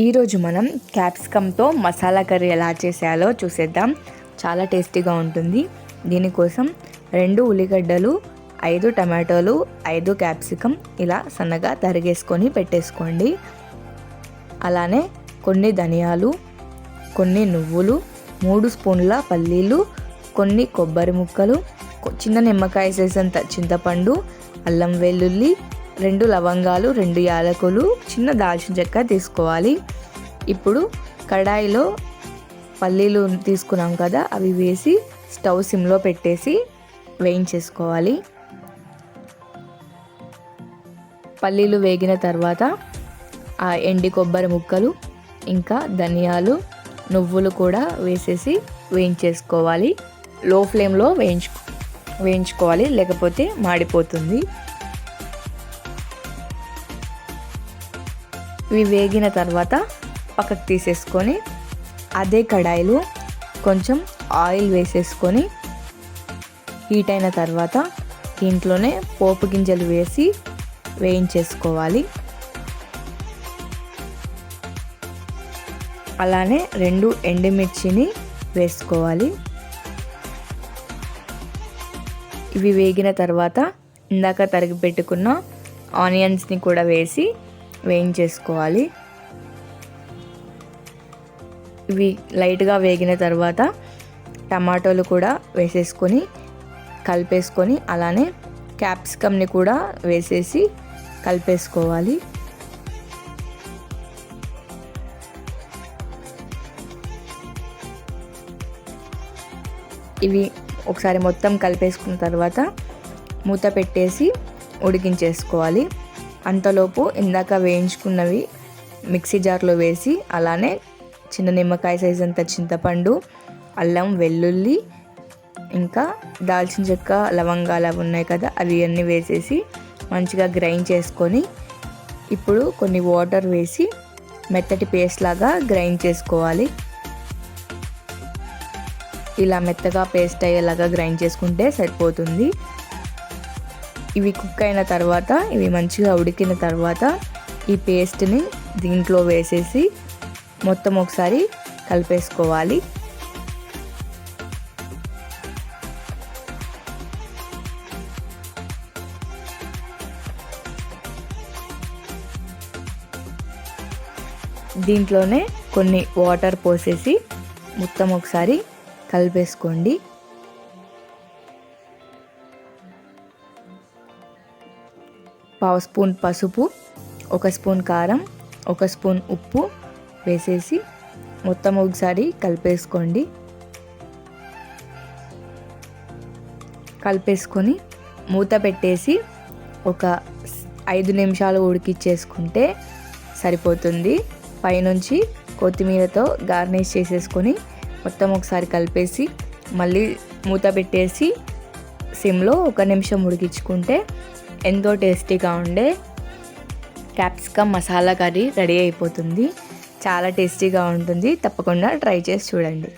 ఈరోజు మనం క్యాప్సికమ్తో మసాలా కర్రీ ఎలా చేసేయాలో చూసేద్దాం. చాలా టేస్టీగా ఉంటుంది. దీనికోసం రెండు ఉల్లిగడ్డలు ఐదు టమాటోలు ఐదు క్యాప్సికమ్ ఇలా సన్నగా తరిగేసుకొని పెట్టేసుకోండి. అలానే కొన్ని ధనియాలు కొన్ని నువ్వులు మూడు స్పూన్ల పల్లీలు కొన్ని కొబ్బరి ముక్కలు చిన్న నిమ్మకాయ సైజంత చింతపండు అల్లం వెల్లుల్లి రెండు లవంగాలు రెండు యాలకులు చిన్న దాల్చిన చెక్క తీసుకోవాలి. ఇప్పుడు కడాయిలో పల్లీలు తీసుకున్నాం కదా అవి వేసి స్టవ్ సిమ్లో పెట్టేసి వేయించేసుకోవాలి. పల్లీలు వేగిన తర్వాత ఆ ఎండి కొబ్బరి ముక్కలు ఇంకా ధనియాలు నువ్వులు కూడా వేసేసి వేయించేసుకోవాలి. లో ఫ్లేమ్లో వేయించు వేయించుకోవాలి లేకపోతే మాడిపోతుంది. ఇవి వేగిన తర్వాత పక్కకు తీసేసుకొని అదే కడాయిలో కొంచెం ఆయిల్ వేసేసుకొని హీట్ అయిన తర్వాత దీంట్లోనే పోపు గింజలు వేసి వేయించేసుకోవాలి. అలానే రెండు ఎండుమిర్చిని వేసుకోవాలి. ఇవి వేగిన తర్వాత ఇందాక తరిగి పెట్టుకున్న ఆనియన్స్ని కూడా వేసి వేయించేసుకోవాలి. ఇవి లైట్గా వేగిన తర్వాత టమాటోలు కూడా వేసేసుకొని కలిపేసుకొని అలానే క్యాప్సికమ్ని కూడా వేసేసి కలిపేసుకోవాలి. ఇవి ఒకసారి మొత్తం కలిపేసుకున్న తర్వాత మూత పెట్టేసి ఉడికించేసుకోవాలి. అంతలోపు ఇందాక వేయించుకున్నవి మిక్సీ జార్లో వేసి అలానే చిన్న నిమ్మకాయ సైజ్ అంత చింతపండు అల్లం వెల్లుల్లి ఇంకా దాల్చిన చెక్క లవంగాలు అవి ఉన్నాయి కదా అవి అన్నీ వేసేసి మంచిగా గ్రైండ్ చేసుకొని ఇప్పుడు కొన్ని వాటర్ వేసి మెత్తటి పేస్ట్ లాగా గ్రైండ్ చేసుకోవాలి. ఇలా మెత్తగా పేస్ట్ అయ్యేలాగా గ్రైండ్ చేసుకుంటే సరిపోతుంది. ఇవి కుక్ అయిన తర్వాత ఇవి మంచిగా ఉడికిన తర్వాత ఈ పేస్ట్ని దీంట్లో వేసేసి మొత్తం ఒకసారి కలిపేసుకోవాలి. దీంట్లోనే కొన్ని వాటర్ పోసేసి మొత్తం ఒకసారి కలిపేసుకోండి. పావు స్పూన్ పసుపు ఒక స్పూన్ కారం ఒక స్పూన్ ఉప్పు వేసేసి మొత్తం ఒకసారి కలిపేసుకోండి. కలిపేసుకొని మూత పెట్టేసి ఒక ఐదు నిమిషాలు ఉడికిచ్చేసుకుంటే సరిపోతుంది. పైనుంచి కొత్తిమీరతో గార్నిష్ చేసేసుకొని మొత్తం ఒకసారి కలిపేసి మళ్ళీ మూత పెట్టేసి సిమ్లో ఒక నిమిషం ఉడికించుకుంటే ఎంతో టేస్టీగా ఉండే క్యాప్సికమ్ మసాలా కర్రీ రెడీ అయిపోతుంది. చాలా టేస్టీగా ఉంటుంది. తప్పకుండా ట్రై చేసి చూడండి.